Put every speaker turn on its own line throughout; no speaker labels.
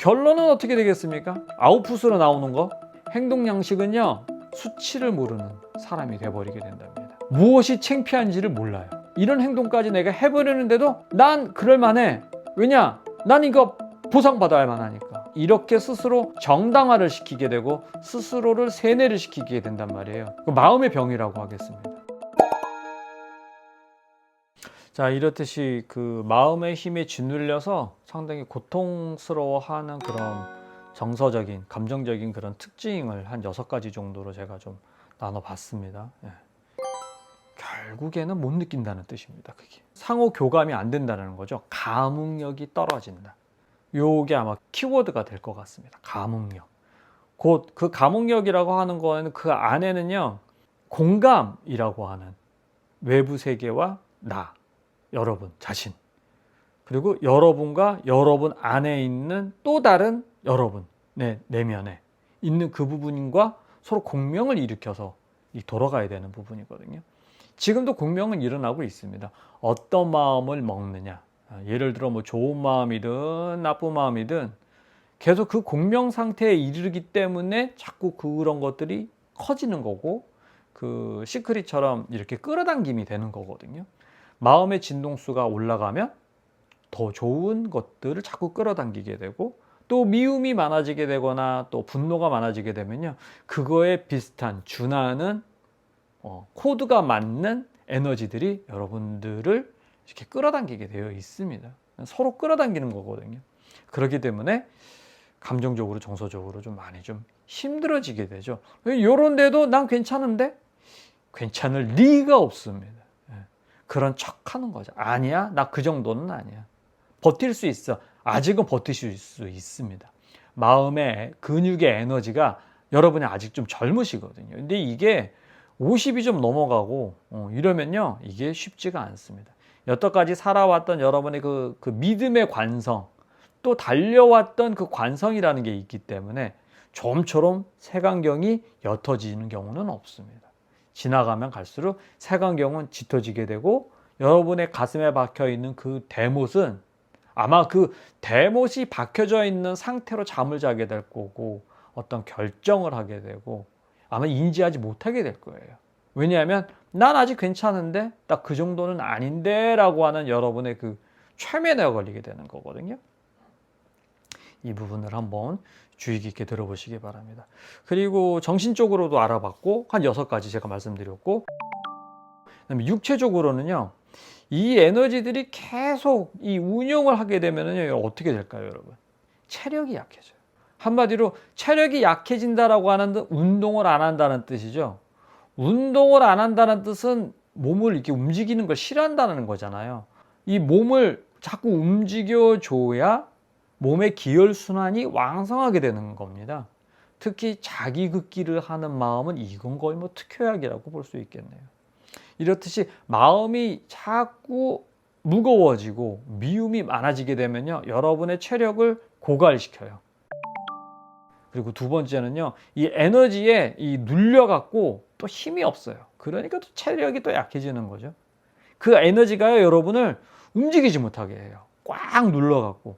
결론은 어떻게 되겠습니까? 아웃풋으로 나오는 거 행동 양식은요 수치를 모르는 사람이 돼버리게 된답니다. 무엇이 창피한지를 몰라요. 이런 행동까지 내가 해버리는데도 난 그럴만해. 왜냐? 난 이거 보상받아야만 하니까. 이렇게 스스로 정당화를 시키게 되고 스스로를 세뇌를 시키게 된단 말이에요. 그 마음의 병이라고 하겠습니다. 자, 이렇듯이 그 마음의 힘에 짓눌려서 상당히 고통스러워하는 그런 정서적인, 감정적인 그런 특징을 한 여섯 가지 정도로 제가 좀 나눠봤습니다. 예. 결국에는 못 느낀다는 뜻입니다. 그게 상호 교감이 안 된다는 거죠. 감흥력이 떨어진다. 요게 아마 키워드가 될 것 같습니다. 감흥력. 곧 그 감흥력이라고 하는 거는 그 안에는요 공감이라고 하는 외부 세계와 나, 여러분 자신 그리고 여러분과 여러분 안에 있는 또 다른 여러분 내 내면에 있는 그 부분과 서로 공명을 일으켜서 이 돌아가야 되는 부분이거든요. 지금도 공명은 일어나고 있습니다. 어떤 마음을 먹느냐. 아, 예를 들어 뭐 좋은 마음이든 나쁜 마음이든 계속 그 공명 상태에 이르기 때문에 자꾸 그런 것들이 커지는 거고 그 시크릿처럼 이렇게 끌어당김이 되는 거거든요. 마음의 진동수가 올라가면 더 좋은 것들을 자꾸 끌어당기게 되고 또 미움이 많아지게 되거나 또 분노가 많아지게 되면요. 그거에 비슷한 준하는 어, 코드가 맞는 에너지들이 여러분들을 이렇게 끌어당기게 되어 있습니다. 서로 끌어당기는 거거든요. 그렇기 때문에 감정적으로 정서적으로 좀 많이 좀 힘들어지게 되죠. 요런데도 난 괜찮은데 괜찮을 리가 없습니다. 예. 그런 척 하는 거죠. 아니야, 나 그 정도는 아니야. 버틸 수 있어. 아직은 버티실 수 있습니다. 마음의 근육의 에너지가 여러분이 아직 좀 젊으시거든요. 근데 이게 50이 좀 넘어가고 어, 이러면요 이게 쉽지가 않습니다. 여태까지 살아왔던 여러분의 그, 그 믿음의 관성 또 달려왔던 그 관성이라는 게 있기 때문에 좀처럼 색안경이 옅어지는 경우는 없습니다. 지나가면 갈수록 색안경은 짙어지게 되고 여러분의 가슴에 박혀 있는 그 대못은 아마 그 대못이 박혀져 있는 상태로 잠을 자게 될 거고 어떤 결정을 하게 되고 아마 인지하지 못하게 될 거예요. 왜냐하면 난 아직 괜찮은데 딱 그 정도는 아닌데 라고 하는 여러분의 그 최면에 걸리게 되는 거거든요. 이 부분을 한번 주의 깊게 들어보시기 바랍니다. 그리고 정신적으로도 알아봤고 한 여섯 가지 제가 말씀드렸고 그다음에 육체적으로는요. 이 에너지들이 계속 이 운용을 하게 되면은요. 어떻게 될까요, 여러분? 체력이 약해져요. 한마디로 체력이 약해진다라고 하는 듯 운동을 안 한다는 뜻이죠. 운동을 안 한다는 뜻은 몸을 이렇게 움직이는 걸 싫어한다는 거잖아요. 이 몸을 자꾸 움직여 줘야 몸의 기혈 순환이 왕성하게 되는 겁니다. 특히 자기 극기를 하는 마음은 이건 거의 뭐 특효약이라고 볼 수 있겠네요. 이렇듯이 마음이 자꾸 무거워지고 미움이 많아지게 되면요. 여러분의 체력을 고갈시켜요. 그리고 두 번째는요, 이 에너지에 이 눌려갖고 또 힘이 없어요. 그러니까 또 체력이 또 약해지는 거죠. 그 에너지가요, 여러분을 움직이지 못하게 해요. 꽉 눌러갖고.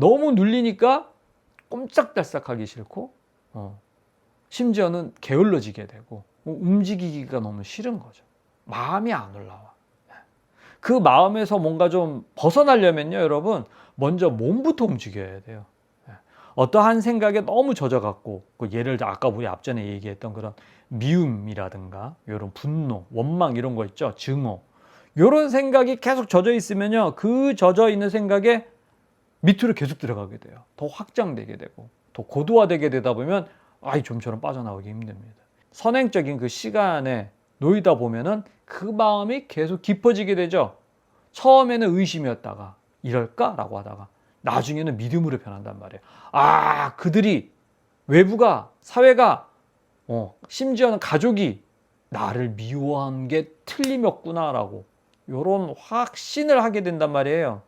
너무 눌리니까 꼼짝달싹하기 싫고, 어, 심지어는 게을러지게 되고, 뭐 움직이기가 너무 싫은 거죠. 마음이 안 올라와. 그 마음에서 뭔가 좀 벗어나려면요, 여러분, 먼저 몸부터 움직여야 돼요. 어떠한 생각에 너무 젖어갖고 그 예를 들어 아까 우리 앞전에 얘기했던 그런 미움이라든가 이런 분노, 원망 이런 거 있죠 증오 이런 생각이 계속 젖어 있으면요 그 젖어 있는 생각에 밑으로 계속 들어가게 돼요 더 확장되게 되고 더 고도화되게 되다 보면 아이 좀처럼 빠져나오기 힘듭니다 선행적인 그 시간에 놓이다 보면은 그 마음이 계속 깊어지게 되죠 처음에는 의심이었다가 이럴까라고 하다가 나중에는 믿음으로 변한단 말이에요. 아, 그들이 외부가 사회가 어, 심지어는 가족이 나를 미워한 게 틀림없구나라고 이런 확신을 하게 된단 말이에요.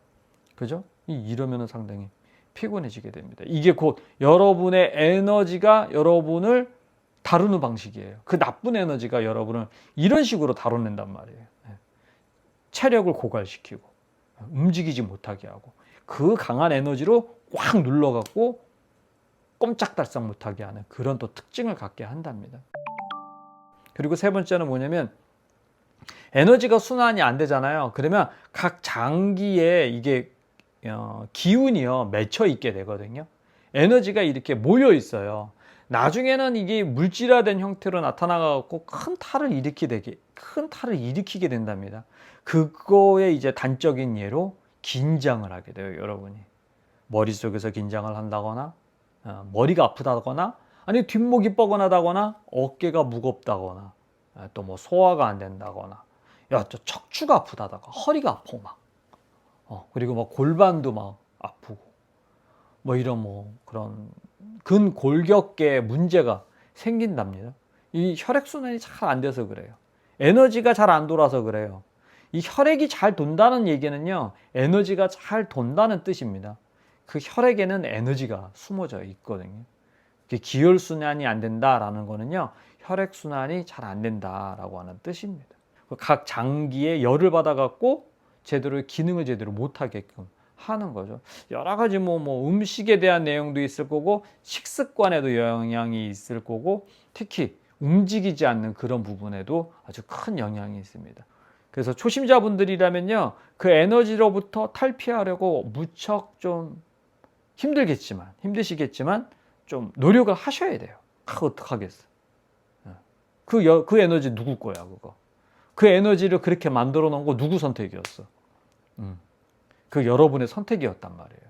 그죠? 이러면은 상당히 피곤해지게 됩니다. 이게 곧 여러분의 에너지가 여러분을 다루는 방식이에요. 그 나쁜 에너지가 여러분을 이런 식으로 다뤄낸단 말이에요. 네. 체력을 고갈시키고 움직이지 못하게 하고 그 강한 에너지로 꽉 눌러갖고 꼼짝달싹 못하게 하는 그런 또 특징을 갖게 한답니다. 그리고 세 번째는 뭐냐면 에너지가 순환이 안 되잖아요. 그러면 각 장기에 이게 어, 기운이요 맺혀 있게 되거든요. 에너지가 이렇게 모여 있어요. 나중에는 이게 물질화된 형태로 나타나갖고 큰 탈을 일으키게 큰 탈을 일으키게 된답니다. 그거의 이제 단적인 예로 긴장을 하게 돼요, 여러분이. 머릿속에서 긴장을 한다거나 어, 머리가 아프다거나 아니 뒷목이 뻐근하다거나 어깨가 무겁다거나 또 뭐 소화가 안 된다거나 야, 저 척추가 아프다다가 허리가 아파 막. 어, 그리고 막 골반도 막 아프고 뭐 이런 뭐 그런 근골격계 문제가 생긴답니다. 이 혈액 순환이 잘 안 돼서 그래요. 에너지가 잘 안 돌아서 그래요. 이 혈액이 잘 돈다는 얘기는요, 에너지가 잘 돈다는 뜻입니다. 그 혈액에는 에너지가 숨어져 있거든요. 기혈 순환이 안 된다라는 거는요, 혈액 순환이 잘 안 된다라고 하는 뜻입니다. 각 장기에 열을 받아갖고 제대로 기능을 제대로 못하게끔 하는 거죠. 여러 가지 뭐, 뭐 음식에 대한 내용도 있을 거고 식습관에도 영향이 있을 거고 특히 움직이지 않는 그런 부분에도 아주 큰 영향이 있습니다. 그래서 초심자분들이라면요 그 에너지로부터 탈피하려고 무척 좀 힘들겠지만 힘드시겠지만 좀 노력을 하셔야 돼요. 아, 어떡하겠어. 그, 여, 그 에너지 누구 거야 그거. 그 에너지를 그렇게 만들어 놓은 거 누구 선택이었어? 음. 그 여러분의 선택이었단 말이에요.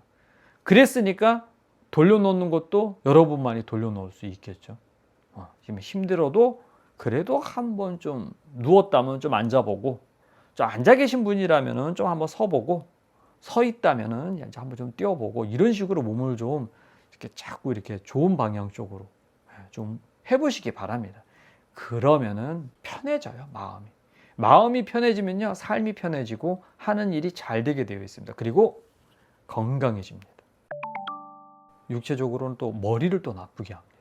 그랬으니까 돌려놓는 것도 여러분만이 돌려놓을 수 있겠죠. 어, 지금 힘들어도 그래도 한번 좀 누웠다면 좀 앉아보고, 좀 앉아 계신 분이라면은 좀 한번 서보고, 서 있다면은 이제 한번 좀 뛰어보고, 이런 식으로 몸을 좀 이렇게 자꾸 이렇게 좋은 방향 쪽으로 예, 좀 해보시기 바랍니다. 그러면은 편해져요, 마음이. 마음이 편해지면요, 삶이 편해지고 하는 일이 잘 되게 되어 있습니다. 그리고 건강해집니다. 육체적으로는 또 머리를 또 나쁘게 합니다.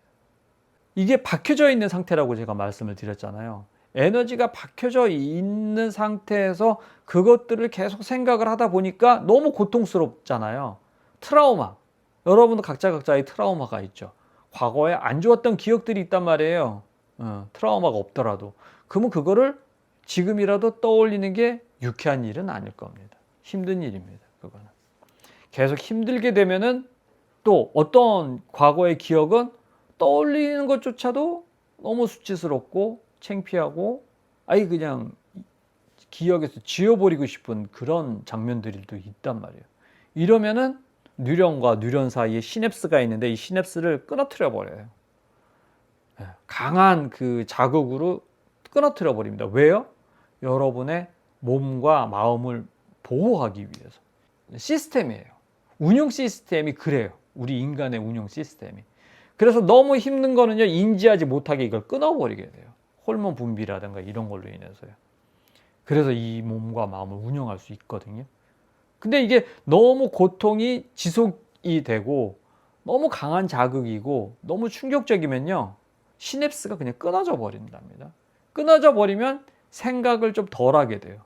이게 박혀져 있는 상태라고 제가 말씀을 드렸잖아요. 에너지가 박혀져 있는 상태에서 그것들을 계속 생각을 하다 보니까 너무 고통스럽잖아요. 트라우마. 여러분도 각자 각자의 트라우마가 있죠. 과거에 안 좋았던 기억들이 있단 말이에요. 어, 트라우마가 없더라도. 그러면 그거를 지금이라도 떠올리는 게 유쾌한 일은 아닐 겁니다. 힘든 일입니다. 그거는. 계속 힘들게 되면은 또 어떤 과거의 기억은 떠올리는 것조차도 너무 수치스럽고 창피하고 아예 그냥 기억에서 지워버리고 싶은 그런 장면들도 있단 말이에요. 이러면은 뉴런과 뉴런 사이에 시냅스가 있는데 이 시냅스를 끊어뜨려 버려요. 예, 강한 그 자극으로 끊어뜨려 버립니다. 왜요? 여러분의 몸과 마음을 보호하기 위해서. 시스템이에요. 운영 시스템이 그래요. 우리 인간의 운영 시스템이. 그래서 너무 힘든 거는요, 인지하지 못하게 이걸 끊어버리게 돼요. 호르몬 분비라든가 이런 걸로 인해서요. 그래서 이 몸과 마음을 운영할 수 있거든요. 근데 이게 너무 고통이 지속이 되고 너무 강한 자극이고 너무 충격적이면요. 시냅스가 그냥 끊어져 버린답니다. 끊어져 버리면 생각을 좀 덜 하게 돼요.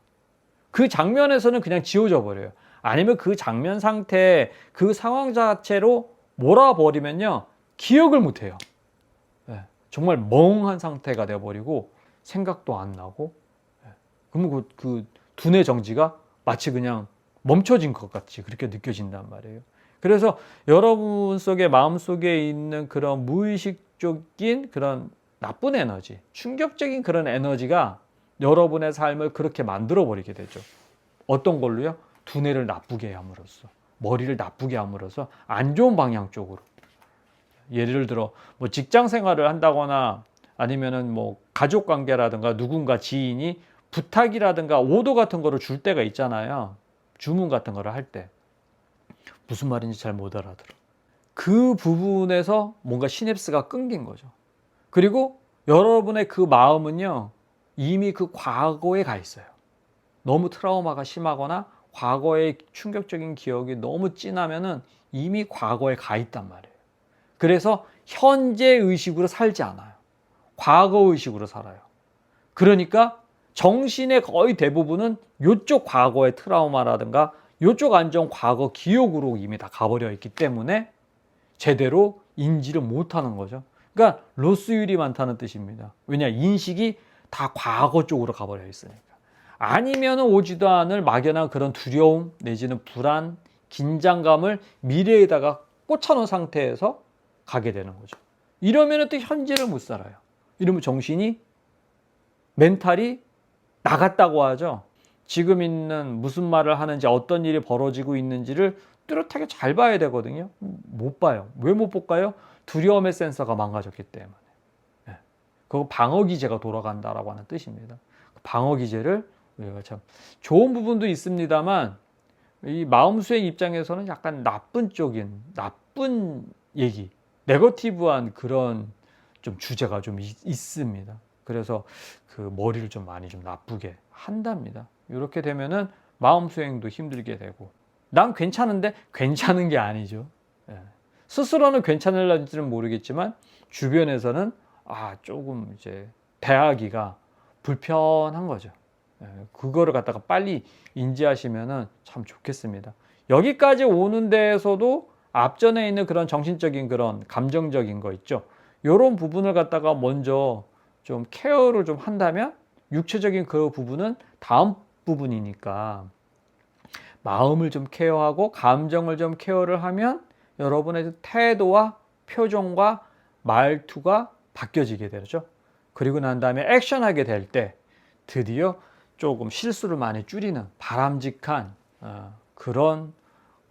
그 장면에서는 그냥 지워져 버려요. 아니면 그 장면 상태, 그 상황 자체로 몰아버리면요. 기억을 못 해요. 네, 정말 멍한 상태가 되어버리고 생각도 안 나고 네, 그러면 그, 그 두뇌 정지가 마치 그냥 멈춰진 것 같이 그렇게 느껴진단 말이에요. 그래서 여러분 속에 마음 속에 있는 그런 무의식적인 그런 나쁜 에너지, 충격적인 그런 에너지가 여러분의 삶을 그렇게 만들어 버리게 되죠. 어떤 걸로요? 두뇌를 나쁘게 함으로써, 머리를 나쁘게 함으로써 안 좋은 방향 쪽으로. 예를 들어 뭐 직장 생활을 한다거나 아니면은 뭐 가족 관계라든가 누군가 지인이 부탁이라든가 오도 같은 거를 줄 때가 있잖아요. 주문 같은 거를 할 때. 무슨 말인지 잘 못 알아들어. 그 부분에서 뭔가 시냅스가 끊긴 거죠. 그리고 여러분의 그 마음은요, 이미 그 과거에 가 있어요. 너무 트라우마가 심하거나 과거의 충격적인 기억이 너무 진하면은 이미 과거에 가 있단 말이에요. 그래서 현재 의식으로 살지 않아요. 과거 의식으로 살아요. 그러니까 정신의 거의 대부분은 요쪽 과거의 트라우마라든가 요쪽 안정 과거 기억으로 이미 다 가버려 있기 때문에 제대로 인지를 못하는 거죠. 그러니까 로스율이 많다는 뜻입니다. 왜냐 인식이 다 과거 쪽으로 가버려 있으니까. 아니면 오지도 않을 막연한 그런 두려움 내지는 불안, 긴장감을 미래에다가 꽂혀놓은 상태에서 가게 되는 거죠. 이러면 또 현재를 못 살아요. 이러면 정신이 멘탈이 나갔다고 하죠. 지금 있는 무슨 말을 하는지 어떤 일이 벌어지고 있는지를 뚜렷하게 잘 봐야 되거든요. 못 봐요. 왜 못 볼까요? 두려움의 센서가 망가졌기 때문에. 예. 그거 방어 기제가 돌아간다라고 하는 뜻입니다. 방어 기제를 우리가 참 좋은 부분도 있습니다만 이 마음 수행 입장에서는 약간 나쁜 쪽인 나쁜 얘기, 네거티브한 그런 좀 주제가 좀 있, 있습니다. 그래서 그 머리를 좀 많이 좀 나쁘게 한답니다. 이렇게 되면은 마음 수행도 힘들게 되고 난 괜찮은데 괜찮은 게 아니죠. 예. 스스로는 괜찮을지는 모르겠지만 주변에서는 아 조금 이제 대하기가 불편한 거죠. 예. 그거를 갖다가 빨리 인지하시면은 참 좋겠습니다. 여기까지 오는 데에서도 앞전에 있는 그런 정신적인 그런 감정적인 거 있죠. 이런 부분을 갖다가 먼저 좀 케어를 좀 한다면 육체적인 그 부분은 다음 부분이니까 마음을 좀 케어하고 감정을 좀 케어를 하면 여러분의 태도와 표정과 말투가 바뀌어지게 되죠. 그리고 난 다음에 액션하게 될 때 드디어 조금 실수를 많이 줄이는 바람직한 어, 그런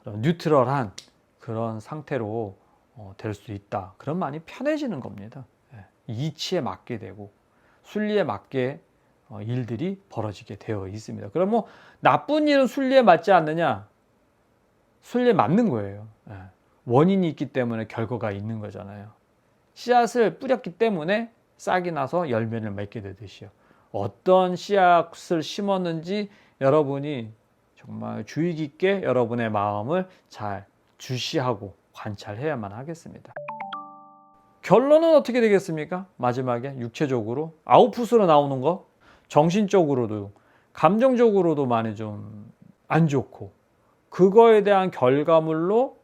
뉴트럴한 그런 상태로 어, 될수 있다. 그럼 많이 편해지는 겁니다. 예. 이치에 맞게 되고 순리에 맞게 어, 일들이 벌어지게 되어 있습니다. 그럼 뭐 나쁜 일은 순리에 맞지 않느냐? 순리에 맞는 거예요. 예. 원인이 있기 때문에 결과가 있는 거잖아요. 씨앗을 뿌렸기 때문에 싹이 나서 열매를 맺게 되듯이요. 어떤 씨앗을 심었는지 여러분이 정말 주의 깊게 여러분의 마음을 잘 주시하고 관찰해야만 하겠습니다. 결론은 어떻게 되겠습니까? 마지막에 육체적으로 아웃풋으로 나오는 거 정신적으로도 감정적으로도 많이 좀 안 좋고 그거에 대한 결과물로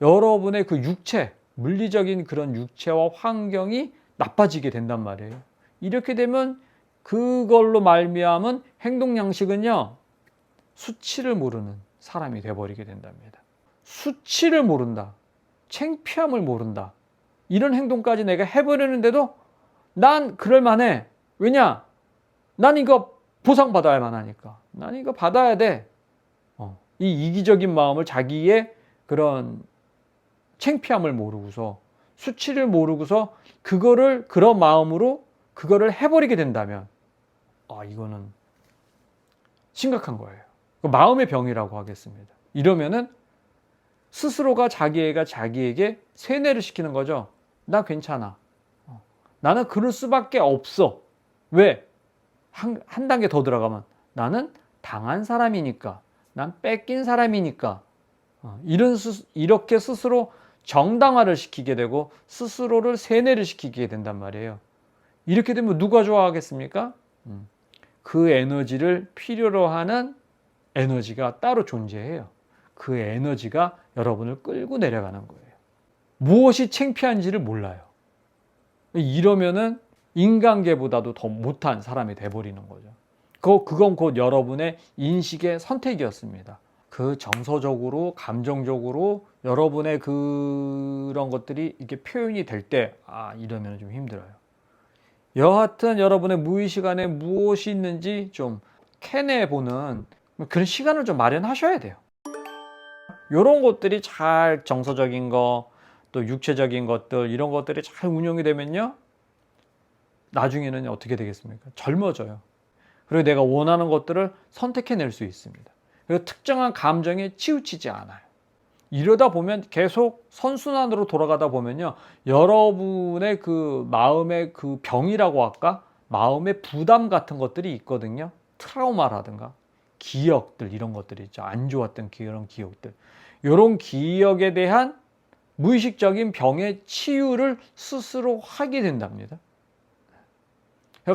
여러분의 그 육체 물리적인 그런 육체와 환경이 나빠지게 된단 말이에요. 이렇게 되면 그걸로 말미암은 행동 양식은요 수치를 모르는 사람이 돼 버리게 된답니다. 수치를 모른다, 창피함을 모른다 이런 행동까지 내가 해버리는데도 난 그럴 만해. 왜냐? 난 이거 보상받아야만 하니까. 난 이거 받아야 돼. 어, 이 이기적인 마음을 자기의 그런 창피함을 모르고서 수치를 모르고서 그거를 그런 마음으로 그거를 해버리게 된다면 아 이거는 심각한 거예요. 그 마음의 병이라고 하겠습니다. 이러면은 스스로가 자기애가 자기에게 세뇌를 시키는 거죠. 나 괜찮아. 어, 나는 그럴 수밖에 없어. 왜? 한, 한 단계 더 들어가면 나는 당한 사람이니까, 난 뺏긴 사람이니까, 어, 이런 스, 이렇게 스스로 정당화를 시키게 되고 스스로를 세뇌를 시키게 된단 말이에요. 이렇게 되면 누가 좋아하겠습니까? 음, 그 에너지를 필요로 하는 에너지가 따로 존재해요. 그 에너지가 여러분을 끌고 내려가는 거예요. 무엇이 창피한지를 몰라요. 이러면은 인간계보다도 더 못한 사람이 돼버리는 거죠. 그, 그건 곧 여러분의 인식의 선택이었습니다. 그 정서적으로, 감정적으로 여러분의 그런 것들이 이렇게 표현이 될 때, 아, 이러면 좀 힘들어요. 여하튼 여러분의 무의식 안에 무엇이 있는지 좀 캐내보는 그런 시간을 좀 마련하셔야 돼요. 이런 것들이 잘 정서적인 거, 또 육체적인 것들, 이런 것들이 잘 운영이 되면요. 나중에는 어떻게 되겠습니까? 젊어져요. 그리고 내가 원하는 것들을 선택해낼 수 있습니다. 그리고 특정한 감정에 치우치지 않아요. 이러다 보면 계속 선순환으로 돌아가다 보면요. 여러분의 그 마음의 그 병이라고 할까? 마음의 부담 같은 것들이 있거든요. 트라우마라든가 기억들 이런 것들이 있죠. 안 좋았던 그런 기억들. 이런 기억에 대한 무의식적인 병의 치유를 스스로 하게 된답니다.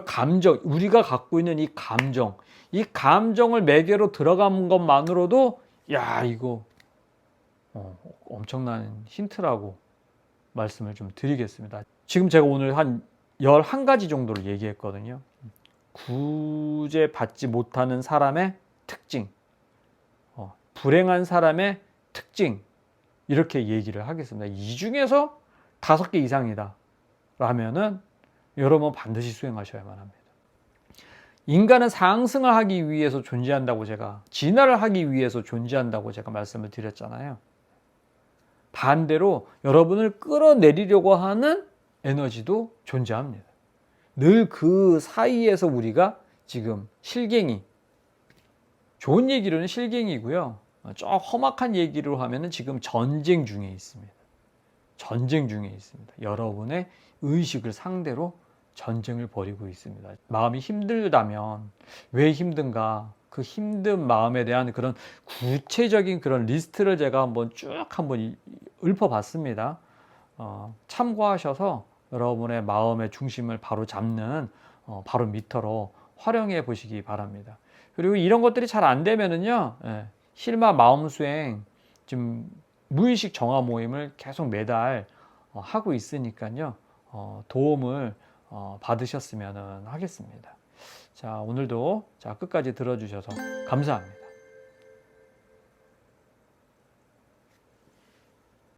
감정, 우리가 갖고 있는 이 감정, 이 감정을 매개로 들어간 것만으로도 야 이거 어, 엄청난 힌트라고 말씀을 좀 드리겠습니다. 지금 제가 오늘 한 11가지 정도를 얘기했거든요. 구제 받지 못하는 사람의 특징, 어, 불행한 사람의 특징, 이렇게 얘기를 하겠습니다. 이 중에서 다섯 개 이상이다. 라면은 여러분 반드시 수행하셔야만 합니다. 인간은 상승을 하기 위해서 존재한다고 제가, 진화를 하기 위해서 존재한다고 제가 말씀을 드렸잖아요. 반대로 여러분을 끌어내리려고 하는 에너지도 존재합니다. 늘 그 사이에서 우리가 지금 실갱이, 좋은 얘기로는 실갱이고요. 저 험악한 얘기로 하면은 지금 전쟁 중에 있습니다. 전쟁 중에 있습니다. 여러분의 의식을 상대로 전쟁을 벌이고 있습니다. 마음이 힘들다면 왜 힘든가? 그 힘든 마음에 대한 그런 구체적인 그런 리스트를 제가 한번 쭉 한번 이- 읊어봤습니다. 어, 참고하셔서 여러분의 마음의 중심을 바로 잡는 어, 바로 미터로 활용해 보시기 바랍니다. 그리고 이런 것들이 잘 안 되면은요, 예, 실마 마음 수행 지금 무의식 정화 모임을 계속 매달 어, 하고 있으니까요, 어, 도움을 어, 받으셨으면 하겠습니다. 자, 오늘도 자, 끝까지 들어주셔서 감사합니다.